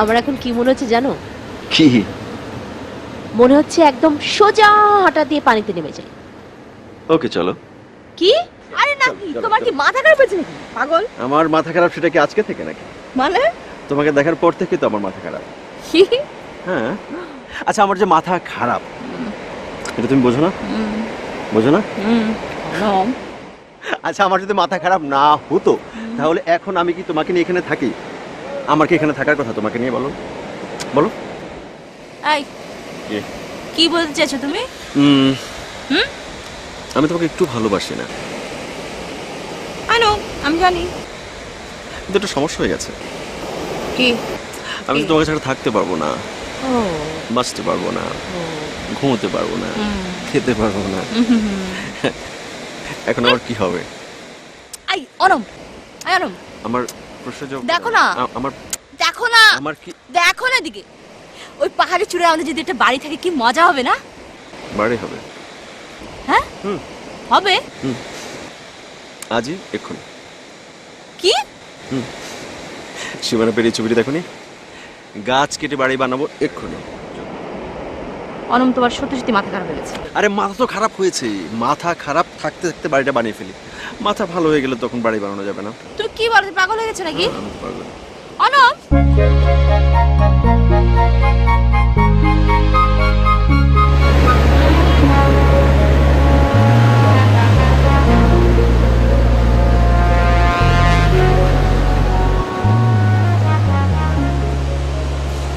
আমার এখন কি মনে হচ্ছে জানো? কি? মনে হচ্ছে একদম সোজা হাঁটা দিয়ে পানিতে নেমে যাই। ওকে চলো। কি? আরে না কি? তোমার কি মাথা খারাপ হয়েছে নাকি? পাগল। আমার মাথা খারাপ সেটা কি আজকে থেকে নাকি? মানে? তোমাকে দেখার পর থেকে তো আমার মাথা খারাপ। কি হ্যাঁ। আচ্ছা আমার যে মাথা খারাপ এটা তুমি বোঝো না? বোঝো না? আচ্ছা আমার যদি মাথা খারাপ না হতো তাহলে এখন আমি কি তোমাকে নিয়ে এখানে থাকি? আমার কি এখানে থাকার কথা তোমাকে নিয়ে বলো? বলো। এই কি? কি বলতে চাইছো তুমি? উম, হুম? আমি তোমাকে একটু ভালোবাসি না। আনো আমি জানি। কিন্তু একটা সমস্যা হয়ে গেছে। কি? আমি তো তোমাকে ছাড়া থাকতে পারব না। ও। বাঁচতে পারব না। ঘুমোতে পারব না। খেতে পারব না। এখন আমার কি হবে? আই অনম আই অনম আমার প্রশ্ন দেখো না। আমার দেখো না। আমার কি দেখো না দিকে ওই পাহাড়ে চূড়ায় আমাদের যদি একটা বাড়ি থাকে কি মজা হবে না? বাড়ি হবে। হ্যাঁ? হুম। হবে? হুম। আজই এক্ষুনি। কি? সীমানা পেরিয়ে ছবিটি দেখো গাছ কেটে বাড়ি বানাবো এক্ষুনি। অনম তোমার সত্যি সত্যি মাথা খারাপ হয়ে গেছে। আরে মাথা তো খারাপ হয়েছে। মাথা খারাপ থাকতে থাকতে বাড়িটা বানিয়ে ফেলি। মাথা ভালো হয়ে গেলে তখন বাড়ি বানানো যাবে না। তুমি কি বলো পাগল হয়ে গেছো নাকি। অনম!